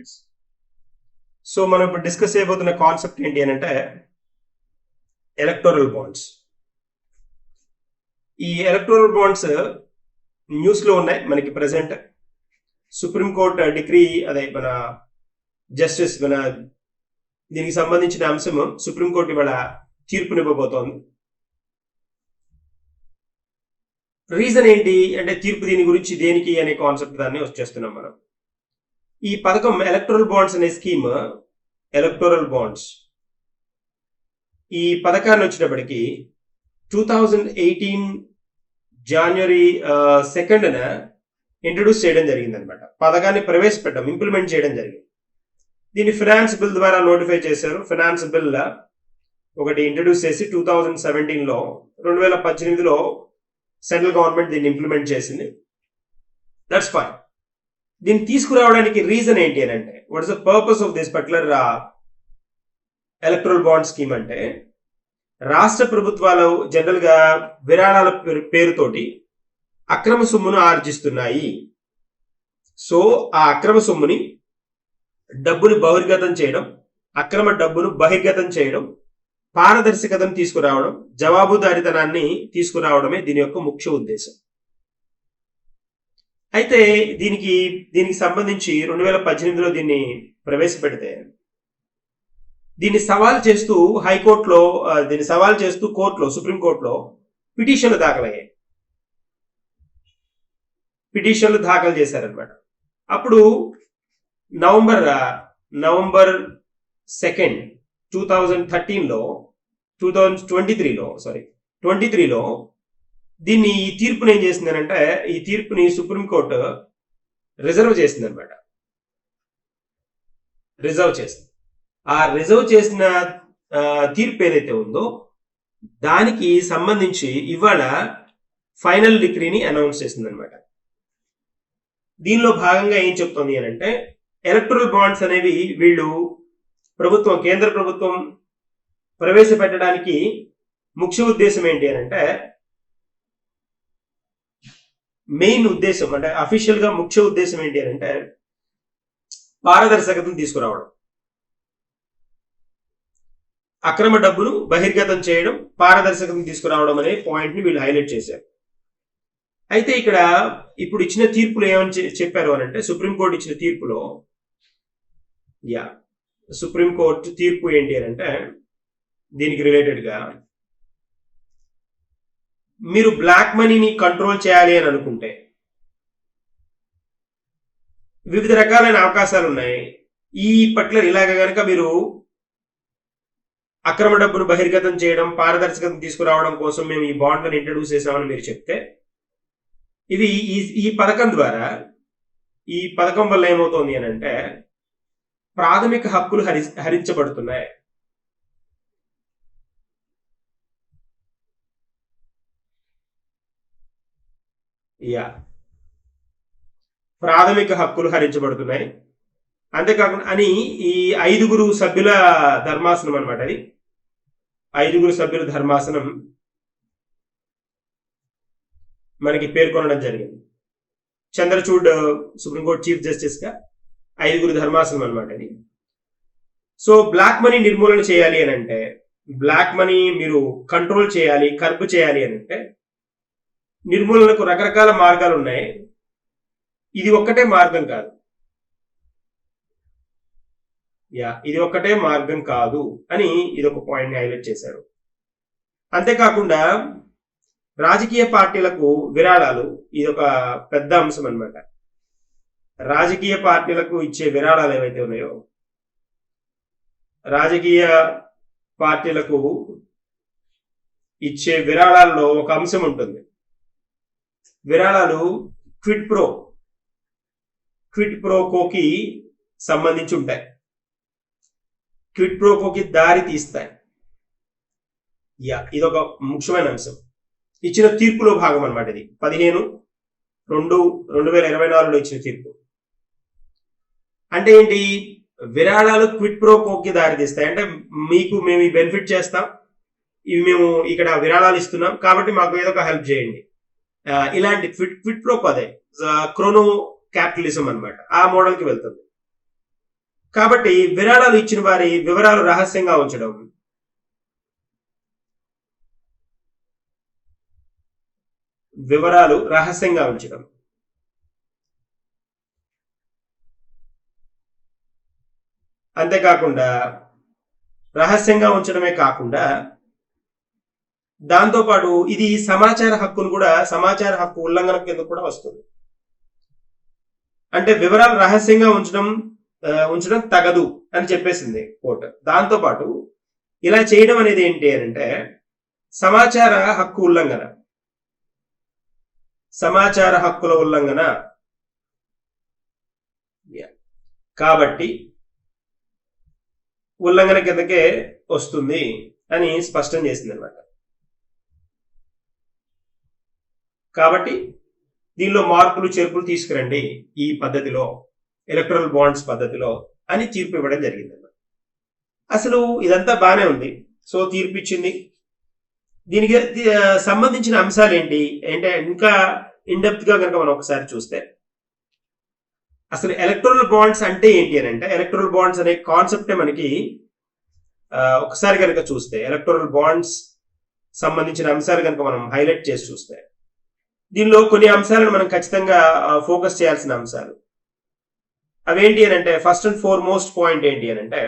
Friends so మనం ఇప్పుడు discuss చేయబోతున్న కాన్సెప్ట్ ఏంటి అని అంటే ఎలక్టోరల్ బాండ్స్ ఈ ఎలక్టోరల్ బాండ్స్ న్యూస్లో ఉన్నాయి మనకి ప్రెసెంట్ సుప్రీంకోర్టు డిగ్రీ అదే మన జస్టిస్ మన దీనికి సంబంధించిన అంశం సుప్రీంకోర్టు ఇవాళ తీర్పునివ్వబోతోంది. రీజన్ ఏంటి అంటే తీర్పు దీని గురించి దేనికి అనే కాన్సెప్ట్ దాన్ని వచ్చేస్తున్నాం మనం. ఈ పథకం ఎలక్టోరల్ బాండ్స్ అనే స్కీమ్ ఎలక్టోరల్ బాండ్స్ ఈ పథకాన్ని వచ్చినప్పటికీ టూ థౌజండ్ ఎయిటీన్ జనవరి సెకండ్న ఇంట్రడ్యూస్ చేయడం జరిగింది అనమాట పథకాన్ని ప్రవేశపెట్టడం ఇంప్లిమెంట్ చేయడం జరిగింది. దీన్ని ఫినాన్స్ బిల్ ద్వారా నోటిఫై చేశారు. ఫినాన్స్ బిల్ ఒకటి ఇంట్రడ్యూస్ చేసి టూ థౌజండ్ సెవెంటీన్లో రెండు వేల పద్దెనిమిదిలో సెంట్రల్ గవర్నమెంట్ దీన్ని ఇంప్లిమెంట్ చేసింది. దట్స్ ఫైన్ దీన్ని తీసుకురావడానికి రీజన్ ఏంటి అని అంటే what is the purpose of this particular electoral bond scheme అంటే రాష్ట్ర ప్రభుత్వాలు జనరల్గా విరాళాల పేరు- పేరుతోటి అక్రమ సొమ్మును ఆర్జిస్తున్నాయి. సో ఆ అక్రమ సొమ్ముని డబ్బుని బహిర్గతం చేయడం అక్రమ డబ్బును బహిర్గతం చేయడం పారదర్శకతను తీసుకురావడం జవాబుదారితనాన్ని తీసుకురావడమే దీని యొక్క ముఖ్య ఉద్దేశం. అయితే దీనికి దీనికి సంబంధించి రెండు వేల పద్దెనిమిదిలో దీన్ని ప్రవేశపెడితే దీన్ని సవాల్ చేస్తూ హైకోర్టులో దీన్ని సవాల్ చేస్తూ కోర్టులో సుప్రీంకోర్టులో పిటిషన్లు దాఖలయ్యాయి. పిటిషన్లు దాఖలు చేశారనమాట అప్పుడు November November second two thousand థర్టీన్లో two thousand twenty త్రీలో సారీ ట్వంటీ త్రీలో దీన్ని ఈ తీర్పుని ఏం చేసిందనంటే ఈ తీర్పుని సుప్రీంకోర్టు రిజర్వ్ చేసింది అనమాట రిజర్వ్ చేసింది. ఆ రిజర్వ్ చేసిన తీర్పు ఏదైతే ఉందో దానికి సంబంధించి ఇవాళ ఫైనల్ డిగ్రీని అనౌన్స్ చేసింది అనమాట దీనిలో భాగంగా ఏం చెప్తోంది అని అంటే ఎలక్ట్రల్ బాండ్స్ అనేవి వీళ్ళు ప్రభుత్వం కేంద్ర ప్రభుత్వం ప్రవేశపెట్టడానికి ముఖ్య ఉద్దేశం ఏంటి అని అంటే మెయిన్ ఉద్దేశం అంటే అఫీషియల్గా ముఖ్య ఉద్దేశం ఏంటి అని అంటే పారదర్శకతను తీసుకురావడం. అక్రమ డబ్బును బహిర్గతం చేయడం పారదర్శకతను తీసుకురావడం అనే పాయింట్ని వీళ్ళు హైలైట్ చేశారు. అయితే ఇక్కడ ఇప్పుడు ఇచ్చిన తీర్పులు ఏమని చెప్పారు అని అంటే సుప్రీంకోర్టు ఇచ్చిన తీర్పులో యా సుప్రీంకోర్టు తీర్పు ఏంటి అని అంటే దీనికి రిలేటెడ్గా మీరు బ్లాక్ మనీని కంట్రోల్ చేయాలి అని అనుకుంటే వివిధ రకాలైన అవకాశాలు ఉన్నాయి. ఈ పట్ల ఇలాగ కనుక మీరు అక్రమ డబ్బును బహిర్గతం చేయడం పారదర్శకత తీసుకురావడం కోసం మేము ఈ బాండ్లను ఇంట్రడ్యూస్ చేసామని మీరు చెప్తే ఇది ఈ ఈ పథకం ద్వారా ఈ పథకం వల్ల ఏమవుతోంది అని అంటే ప్రాథమిక హక్కులు హరి హరించబడుతున్నాయి. యా ప్రాథమిక హక్కులు హరించబడుతున్నాయి. అంతేకాకుండా అని ఈ ఐదుగురు సభ్యుల ధర్మాసనం అన్నమాట అది. ఐదుగురు సభ్యుల ధర్మాసనం మనకి పేర్కొనడం జరిగింది. చంద్రచూడ్ సుప్రీంకోర్టు చీఫ్ జస్టిస్గా ఐదుగురు ధర్మాసనం అనమాట అది. సో బ్లాక్ మనీ నిర్మూలన చేయాలి అని అంటే బ్లాక్ మనీ మీరు కంట్రోల్ చేయాలి కర్బ్ చేయాలి అని అంటే నిర్మూలనకు రకరకాల మార్గాలు ఉన్నాయి. ఇది ఒక్కటే మార్గం కాదు. యా ఇది ఒక్కటే మార్గం కాదు అని ఇది ఒక పాయింట్ హైలైట్ చేశారు. అంతేకాకుండా రాజకీయ పార్టీలకు విరాళాలు ఇది ఒక పెద్ద అంశం అన్నమాట. రాజకీయ పార్టీలకు ఇచ్చే విరాళాలు ఏవైతే ఉన్నాయో రాజకీయ పార్టీలకు ఇచ్చే విరాళాల్లో ఒక అంశం ఉంటుంది. విరాళాలు క్విట్ ప్రో. క్విట్ ప్రోకోకి సంబంధించి ఉంటాయి. క్విట్ ప్రోకోకి దారి తీస్తాయి. యా ఇది ఒక ముఖ్యమైన అంశం. ఇచ్చిన తీర్పులో భాగం అనమాట ఇది. పదిహేను రెండు రెండు వేల ఇరవై నాలుగులో ఇచ్చిన తీర్పు. అంటే ఏంటి? విరాళాలు క్విట్ ప్రోకోకి దారి తీస్తాయి. అంటే మీకు మేము ఈ బెనిఫిట్ చేస్తాం. ఇవి మేము ఇక్కడ విరాళాలు ఇస్తున్నాం. కాబట్టి మాకు ఏదో ఒక హెల్ప్ చేయండి. ఇలాంటి ఫిట్ ఫిట్ ప్రోకో అదే. క్రోనో క్యాపిటలిజం అన్నమాట. ఆ మోడల్కి వెళ్తుంది. కాబట్టి విరాళాలు ఇచ్చిన వారి వివరాలు రహస్యంగా ఉంచడం. వివరాలు రహస్యంగా ఉంచడం. అంతేకాకుండా రహస్యంగా ఉంచడమే కాకుండా దాంతోపాటు ఇది సమాచార హక్కును కూడా సమాచార హక్కు ఉల్లంఘన కింద కూడా వస్తుంది. అంటే వివరాలు రహస్యంగా ఉంచడం ఉంచడం తగదు అని చెప్పేసింది కోర్టు. దాంతోపాటు ఇలా చేయడం అనేది ఏంటి అని అంటే సమాచార హక్కు ఉల్లంఘన. సమాచార హక్కుల ఉల్లంఘన. కాబట్టి ఉల్లంఘన కిందకే వస్తుంది అని స్పష్టం చేసింది అనమాట కాబట్టి దీనిలో మార్పులు చేర్పులు తీసుకురండి ఈ పద్ధతిలో ఎలక్ట్రల్ బాండ్స్ పద్ధతిలో అని తీర్పు ఇవ్వడం జరిగింది అసలు ఇదంతా బాగానే ఉంది. సో తీర్పు ఇచ్చింది. దీనికి సంబంధించిన అంశాలు ఏంటి? అంటే ఇంకా ఇన్డెప్త్గా కనుక మనం ఒకసారి చూస్తే. అసలు ఎలక్ట్రల్ బాండ్స్ అంటే ఏంటి అని అంటే ఎలక్ట్రల్ బాండ్స్ అనే కాన్సెప్టే మనకి ఒకసారి కనుక చూస్తే ఎలక్ట్రల్ బాండ్స్ సంబంధించిన అంశాలు కనుక మనం హైలైట్ చేసి చూస్తే దీనిలో కొన్ని అంశాలను మనం ఖచ్చితంగా ఫోకస్ చేయాల్సిన అంశాలు. అవేంటి అని అంటే first and foremost point ఏంటి అని అంటే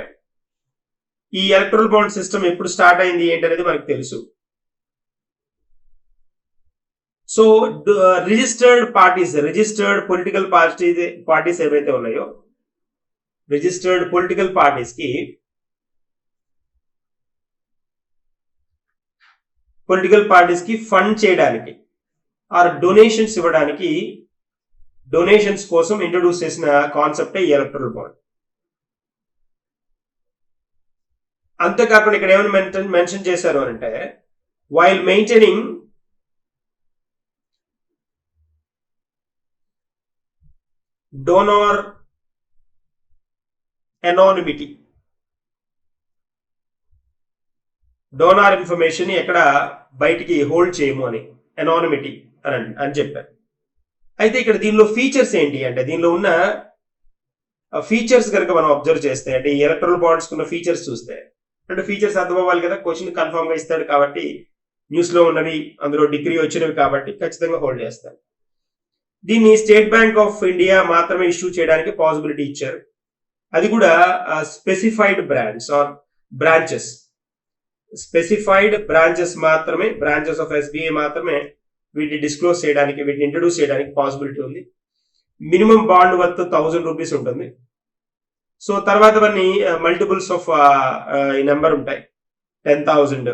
ఈ ఎలక్ట్రల్ బాండ్ సిస్టమ్ ఎప్పుడు స్టార్ట్ అయింది ఏంటి అనేది మనకు తెలుసు. So registered parties registered political parties parties ఏవైతే ఉన్నాయో రిజిస్టర్డ్ పొలిటికల్ పార్టీస్కి పొలిటికల్ పార్టీస్కి ఫండ్ చేయడానికి ఆర్ డొనేషన్స్ ఇవ్వడానికి డొనేషన్స్ కోసం ఇంట్రడ్యూస్ చేసిన కాన్సెప్ట్ ఎలక్ట్రల్ బాండ్. అంతేకాకుండా ఇక్కడ ఏమైనా మెన్షన్ మెన్షన్ చేశారు అంటే while maintaining donor anonymity donor information ఎక్కడ బయటికి హోల్డ్ చేయము అని ఎనానిమిటీ అని అని చెప్పారు. అయితే ఇక్కడ దీనిలో ఫీచర్స్ ఏంటి అంటే దీనిలో ఉన్న ఫీచర్స్ కనుక మనం అబ్జర్వ్ చేస్తే అంటే ఈ ఎలక్ట్రల్ బాండ్స్ ఉన్న ఫీచర్స్ చూస్తే అంటే ఫీచర్స్ అర్థమవ్వాలి కదా? క్వశ్చన్ కన్ఫర్మ్గా ఇస్తాడు కాబట్టి న్యూస్లో ఉన్నవి అందులో డిగ్రీ వచ్చినవి కాబట్టి ఖచ్చితంగా హోల్డ్ చేస్తారు దీన్ని స్టేట్ బ్యాంక్ ఆఫ్ ఇండియా మాత్రమే ఇష్యూ చేయడానికి పాసిబిలిటీ ఇచ్చారు. అది కూడా specified branch or branches specified branches మాత్రమే బ్రాంచెస్ ఆఫ్ ఎస్బీఐ మాత్రమే వీటిని డిస్క్లోజ్ చేయడానికి వీటిని ఇంట్రడ్యూస్ చేయడానికి పాసిబిలిటీ ఉంది. Minimum bond worth thousand rupees ఉంటుంది. సో తర్వాత అవన్నీ మల్టిపుల్స్ ఆఫ్ ఈ నెంబర్ ఉంటాయి. టెన్ థౌజండ్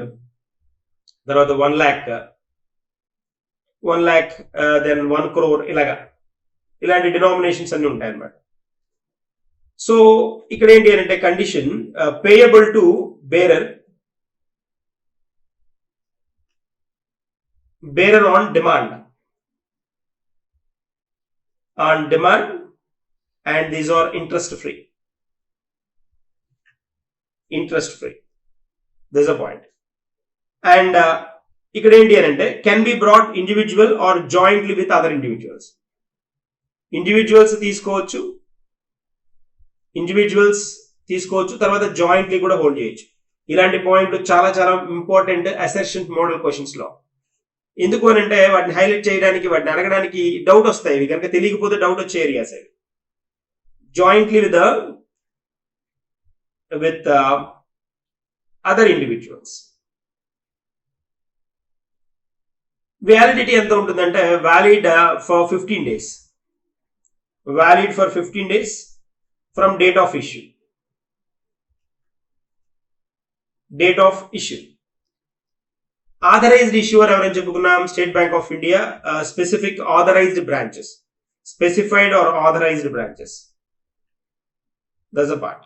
తర్వాత one lakh one lakh then one crore ఇలాగా. ఇలాంటి డినామినేషన్స్ అన్ని ఉంటాయి అన్నమాట. సో ఇక్కడ ఏంటి అంటే condition payable to bearer bearer on demand. On demand and these are interest free. Interest free. There's a point. And uh, ఇక్కడ ఏంటి అని అంటే can be bought individual or jointly with other individuals individuals తీసుకోవచ్చు. Individuals తీసుకోవచ్చు. తర్వాత jointly కూడా hold చేయొచ్చు. ఇలాంటి పాయింట్లు చాలా చాలా ఇంపార్టెంట్ అసెషన్ మోడల్ క్వశ్చన్స్లో. ఎందుకు అని అంటే వాటిని హైలైట్ చేయడానికి వాటిని అడగడానికి డౌట్ వస్తాయి. ఇవి కనుక తెలియకపోతే డౌట్ వచ్చే ఏరియాస్ అవి jointly with with other individuals validity ఎంత ఉంటుందంటే valid for fifteen days valid for fifteen days from date of issue date of issue authorized issuer ఎవరైనా చెప్పుకున్నాం? State Bank of India specific authorized branches specified or authorized branches thus a part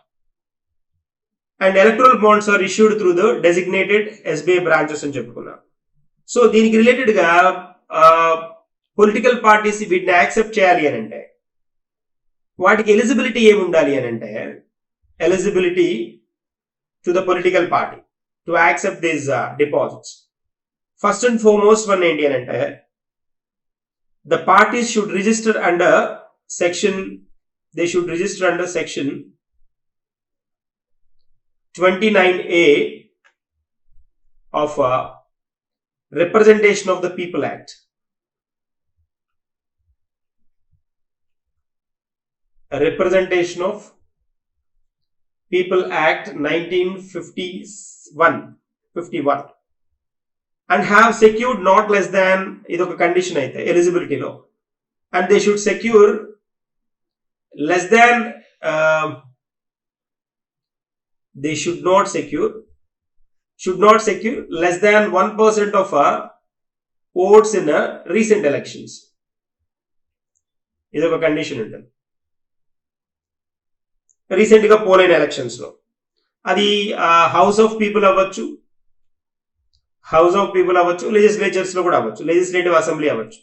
and electoral bonds are issued through the designated SBI branches అని చెప్పుకున్నాం. So దీనికి రిలేటెడ్గా political parties వీటిని accept చేయాలి అని అంటే వాటికి ఎలిజిబిలిటీ ఏమి ఉండాలి అని అంటే eligibility to the political party to accept these deposits First and foremost, one Indian entire. The parties should register under section, they should register under section 29A of uh, Representation of the People Act. Representation of People Act 1951. 51. And have secured not less than ఇది ఒక condition అయితే ఎలిజిబిలిటీలో and they should secure less than they should not secure should not secure less than one percent of votes in recent elections ఇది ఒక condition ఉంటుంది రీసెంట్గా పోలైన ఎలక్షన్స్లో అది హౌస్ ఆఫ్ పీపుల్ అవ్వచ్చు హౌస్ ఆఫ్ పీపుల్ అవ్వచ్చు లెజిస్లేచర్స్లో కూడా అవ్వచ్చు. లెజిస్లేటివ్ అసెంబ్లీ అవ్వచ్చు.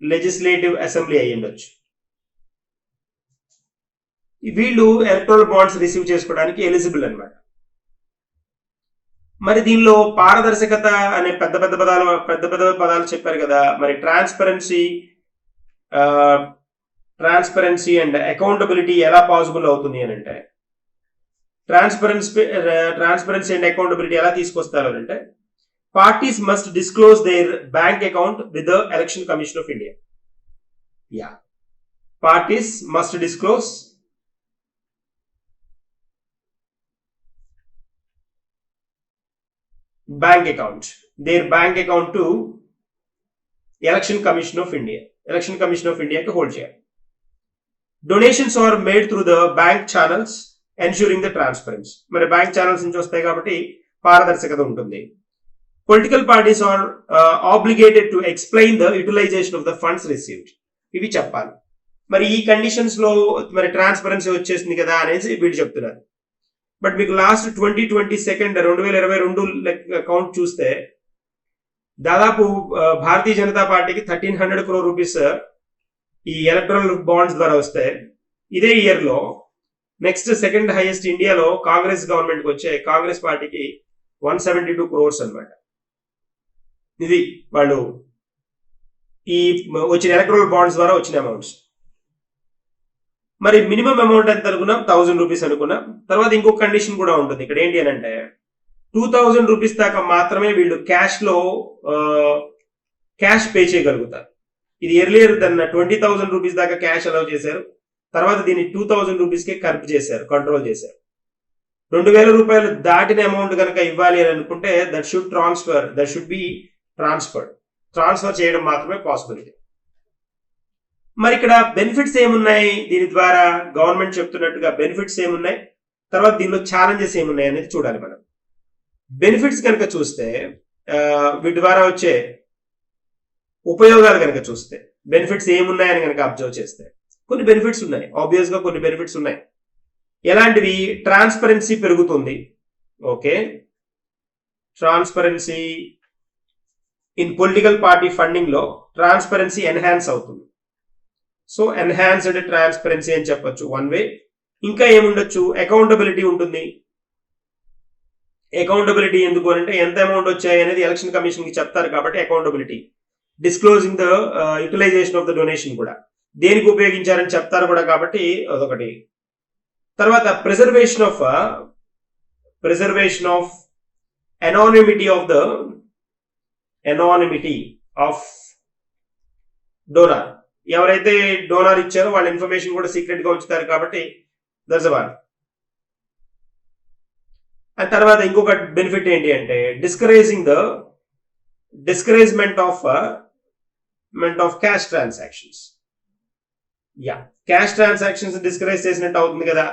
లెజిస్లేటివ్ అసెంబ్లీ అయ్యి ఉండొచ్చు. వీళ్ళు ఎలక్ట్రల్ బాండ్స్ రిసీవ్ చేసుకోవడానికి ఎలిజిబుల్ అనమాట మరి దీనిలో పారదర్శకత అనే పెద్ద పెద్ద పదాలు పెద్ద పెద్ద పదాలు చెప్పారు కదా. మరి ట్రాన్స్పరెన్సీ ట్రాన్స్పరెన్సీ అండ్ అకౌంటబిలిటీ ఎలా పాసిబుల్ అవుతుంది అని అంటే ట్రాన్స్పరెన్సీ ట్రాన్స్పరెన్సీ అండ్ అకౌంటబిలిటీ ఎలా తీసుకొస్తారు అంటే parties must disclose their bank account with election commission of India yeah parties must disclose bank account their bank account to election commission of india election commission of india hold చేయాలి donations are made through the bank channels ensuring the transparency మరి bank channels నుంచి వస్తాయి కాబట్టి పారదర్శకత ఉంటుంది. Political parties are obligated to explain the utilization of the funds received ఇవి చెప్పాలి. మరి ఈ కండిషన్స్లో మరి ట్రాన్స్పరెన్సీ వచ్చేసింది కదా అనేసి వీళ్ళు చెప్తున్నారు. బట్ మీకు లాస్ట్ ట్వంటీ ట్వంటీ సెకండ్ రెండు వేల ఇరవై రెండు అకౌంట్ చూస్తే దాదాపు uh, భారతీయ జనతా పార్టీకి థర్టీన్ హండ్రెడ్ క్రో రూపీస్ ఈ ఎలక్ట్రల్ బాండ్స్ ద్వారా వస్తే ఇదే ఇయర్లో నెక్స్ట్ సెకండ్ హైయెస్ట్ ఇండియాలో కాంగ్రెస్ గవర్నమెంట్కి వచ్చే కాంగ్రెస్ పార్టీకి వన్ సెవెంటీ టూ క్రోర్స్ అనమాట ఇది వాళ్ళు ఈ వచ్చిన ఎలక్ట్రల్ బాండ్స్ ద్వారా వచ్చిన అమౌంట్స్ మరి మినిమం అమౌంట్ ఎంత అనుకున్నాం? థౌసండ్ రూపీస్ అనుకున్నాం. తర్వాత ఇంకో కండిషన్ కూడా ఉంటుంది. ఇక్కడ ఏంటి అని అంటే టూ థౌజండ్ రూపీస్ దాకా మాత్రమే వీళ్ళు క్యాష్లో క్యాష్ పే చేయగలుగుతారు. ఇది ఎర్లియర్ దన్న ట్వంటీ థౌసండ్ రూపీస్ దాకా క్యాష్ అలౌ చేశారు. తర్వాత దీన్ని టూ థౌసండ్ రూపీస్కే కర్ప్ చేశారు కంట్రోల్ చేశారు. రెండు వేల రూపాయలు దాటిన అమౌంట్ కనుక ఇవ్వాలి అని అనుకుంటే that should transfer that should be transfer transfer చేయడం మాత్రమే పాసిబిలిటీ మరి ఇక్కడ బెనిఫిట్స్ ఏమున్నాయి? దీని ద్వారా గవర్నమెంట్ చెప్తున్నట్టుగా బెనిఫిట్స్ ఏమున్నాయి? తర్వాత దీనిలో ఛాలెంజెస్ ఏమున్నాయి అనేది చూడాలి మనం. బెనిఫిట్స్ కనుక చూస్తే వీటి ద్వారా వచ్చే ఉపయోగాలు కనుక చూస్తే బెనిఫిట్స్ ఏమున్నాయని కనుక అబ్జర్వ్ చేస్తే కొన్ని బెనిఫిట్స్ ఉన్నాయి. ఆబ్వియస్గా కొన్ని బెనిఫిట్స్ ఉన్నాయి. ఎలాంటివి? ట్రాన్స్పరెన్సీ పెరుగుతుంది. Okay. Transparency in political party ఫండింగ్లో transparency enhance అవుతుంది. సో ఎన్హాన్స్డ్ ట్రాన్స్పరెన్సీ అని చెప్పొచ్చు వన్ వే ఇంకా ఏముండొచ్చు? అకౌంటబిలిటీ ఉంటుంది. అకౌంటబిలిటీ ఎందుకు అంటే ఎంత అమౌంట్ వచ్చాయి అనేది ఎలక్షన్ కమిషన్కి చెప్తారు కాబట్టి accountability disclosing the utilization of the donation కూడా. దేనికి ఉపయోగించారని చెప్తారు కూడా కాబట్టి అదొకటి. తర్వాత preservation of preservation of anonymity of the anonymity of donor ఎవరైతే డోనార్ ఇచ్చారో వాళ్ళ ఇన్ఫర్మేషన్ కూడా సీక్రెట్గా ఉంచుతారు కాబట్టి దట్స్ వన్ అండ్ తర్వాత ఇంకొక బెనిఫిట్ ఏంటి అంటే discouraging the discouragement of meant of cash transactions yeah cash transactions discourage చేసినట్టు అవుతుంది కదా.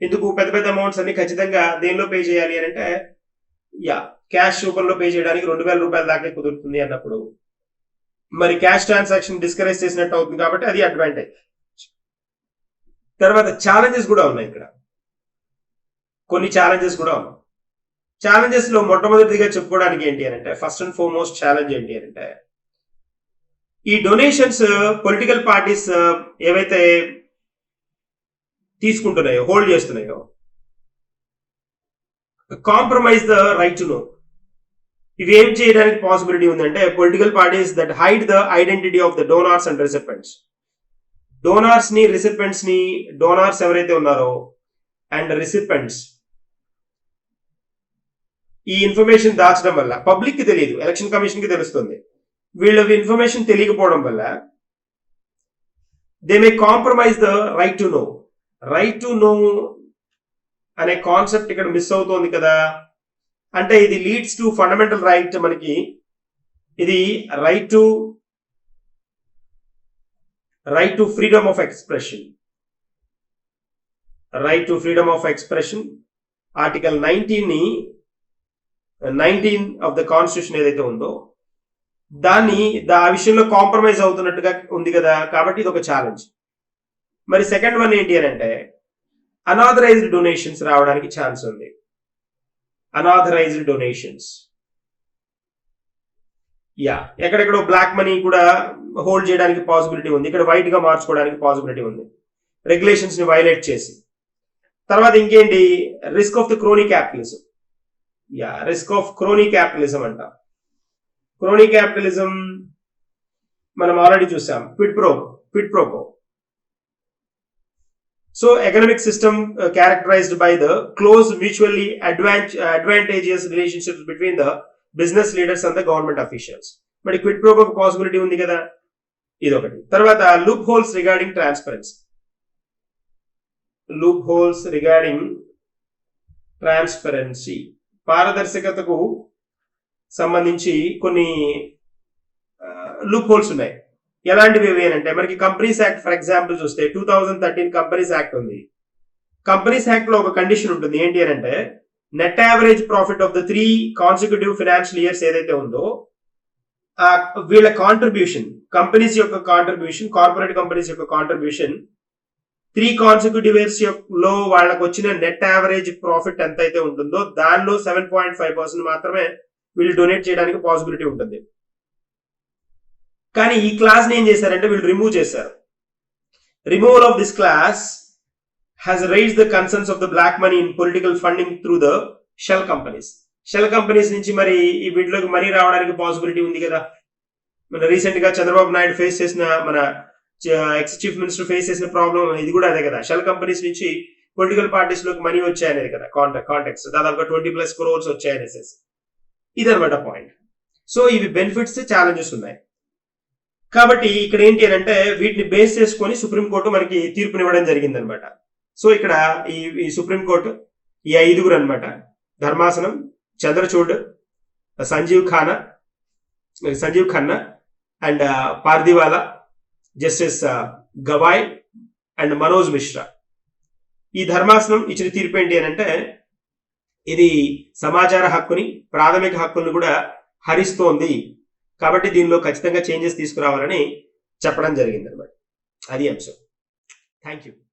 ఎందుకు? పెద్ద పెద్ద అమౌంట్స్ అన్ని ఖచ్చితంగా దేనిలో పే చేయాలి అని అంటే యా క్యాష్ రూపంలో పే చేయడానికి రెండు వేల రూపాయల దాకా కుదురుతుంది అన్నప్పుడు. మరి క్యాష్ ట్రాన్సాక్షన్ డిస్కరేజ్ చేసినట్టు అవుతుంది కాబట్టి అది అడ్వాంటేజ్ తర్వాత ఛాలెంజెస్ కూడా ఉన్నాయి ఇక్కడ. కొన్ని ఛాలెంజెస్ కూడా ఉన్నాయి. ఛాలెంజెస్లో మొట్టమొదటిగా చెప్పుకోవడానికి ఏంటి అని అంటే ఫస్ట్ అండ్ ఫార్మోస్ట్ ఛాలెంజ్ ఏంటి అని అంటే ఈ డొనేషన్స్ పొలిటికల్ పార్టీస్ ఏవైతే తీసుకుంటున్నాయో hold చేస్తున్నాయో compromise the right to know ఇవి ఏం చేయడానికి పాసిబిలిటీ ఉందంటే political parties that hide the identity of the donors and recipients డోనార్స్ని రిసిపెంట్స్ని డోనార్స్ ఎవరైతే ఉన్నారో అండ్ రిసిపెంట్స్ ఈ ఇన్ఫర్మేషన్ దాచడం వల్ల పబ్లిక్కి తెలియదు ఎలక్షన్ కమిషన్కి తెలుస్తుంది. వీళ్ళ ఇన్ఫర్మేషన్ తెలియకపోవడం వల్ల they may compromise the right to know right to know అనే కాన్సెప్ట్ ఇక్కడ మిస్ అవుతోంది కదా. అంటే ఇది లీడ్స్ టు ఫండమెంటల్ రైట్ మనకి. ఇది right to right to freedom of expression right to freedom of expression article నైన్టీన్ని nineteen of the constitution ఏదైతే ఉందో దాన్ని దా- ఆ విషయంలో కాంప్రమైజ్ అవుతున్నట్టుగా ఉంది కదా కాబట్టి ఇది ఒక ఛాలెంజ్ మరి సెకండ్ వన్ ఏంటి అని అంటే అనాథరైజ్డ్ డొనేషన్స్ రావడానికి ఛాన్స్ ఉంది. అనాథరైజ్డ్ డొనేషన్స్ యా ఎక్కడెక్కడో బ్లాక్ మనీ కూడా హోల్డ్ చేయడానికి పాసిబిలిటీ ఉంది. ఇక్కడ వైట్గా మార్చుకోవడానికి పాసిబిలిటీ ఉంది. రెగ్యులేషన్స్ని వైలేట్ చేసి. తర్వాత ఇంకేంటి? Risk of the crony capitalism yeah risk of crony capitalism అంట. క్రోనీ క్యాపిటలిజం మనం ఆల్రెడీ చూసాం. Quid pro quid pro quo so economic system characterized by the close mutually advantageous relationships between the business leaders and the government officials మరి quid pro quo possibility ఉంది కదా? ఇది ఒకటి తర్వాత loopholes regarding transparency loopholes regarding transparency పారదర్శకతకు సంబంధించి కొన్ని loopholes ఉన్నాయి. ఎలాంటివి ఇవి అని అంటే మనకి కంపెనీస్ యాక్ట్ ఫర్ ఎగ్జాంపుల్ చూస్తే two thousand thirteen companies act ఉంది. కంపెనీస్ యాక్ట్లో ఒక కండిషన్ ఉంటుంది. ఏంటి అని అంటే net average profit of the three consecutive financial years ఏదైతే ఉందో వీళ్ళ కాంట్రిబ్యూషన్ కంపెనీస్ యొక్క కాంట్రిబ్యూషన్ కార్పొరేట్ కంపెనీస్ యొక్క కాంట్రిబ్యూషన్ త్రీ కాన్సిక్యూటివ్ ఇయర్స్లో వాళ్ళకి వచ్చిన నెట్ యావరేజ్ ప్రాఫిట్ ఎంత అయితే ఉంటుందో దానిలో సెవెన్ పాయింట్ ఫైవ్ పర్సెంట్ మాత్రమే వీళ్ళు డొనేట్ చేయడానికి పాసిబిలిటీ ఉంటుంది. కానీ ఈ క్లాస్ని ఏం చేశారంటే వీళ్ళు రిమూవ్ చేశారు. Removal of this clause has raise the concerns of the black money in political funding through the shell companies shell companies నుంచి మరి ఈ వీటిలోకి మనీ రావడానికి పాసిబిలిటీ ఉంది కదా. మన రీసెంట్గా చంద్రబాబు నాయుడు ఫేస్ చేసిన మన ఎక్స్ చీఫ్ మినిస్టర్ ఫేస్ చేసిన ప్రాబ్లం ఇది కూడా అదే కదా. షెల్ కంపెనీస్ నుంచి పొలిటికల్ పార్టీస్లోకి మనీ వచ్చాయనేది కదా. కాంటాక్ట్ కాంటాక్ట్స్ దాదాపుగా ట్వంటీ ప్లస్ క్రోర్స్ వచ్చాయనేసి ఇదనమాట పాయింట్. సో ఇవి బెనిఫిట్స్ ఛాలెంజెస్ ఉన్నాయి. కాబట్టి ఇక్కడ ఏంటి అని అంటే వీటిని బేస్ చేసుకొని సుప్రీంకోర్టు మనకి తీర్పునివ్వడం జరిగింది అనమాట సో ఇక్కడ ఈ ఈ సుప్రీంకోర్టు ఈ ఐదుగురు అన్నమాట. ధర్మాసనం Chandrachud Sanjiv Khanna Sanjiv Khanna and Pardiwala justice Gavai and Manoj Mishra. ఈ ధర్మాసనం ఇచ్చిన తీర్పు ఏంటి అని అంటే ఇది సమాచార హక్కుని ప్రాథమిక హక్కులను కూడా హరిస్తోంది. కాబట్టి దీనిలో ఖచ్చితంగా చేంజెస్ తీసుకురావాలని చెప్పడం జరిగింది అనమాట అది అంశం. Thank you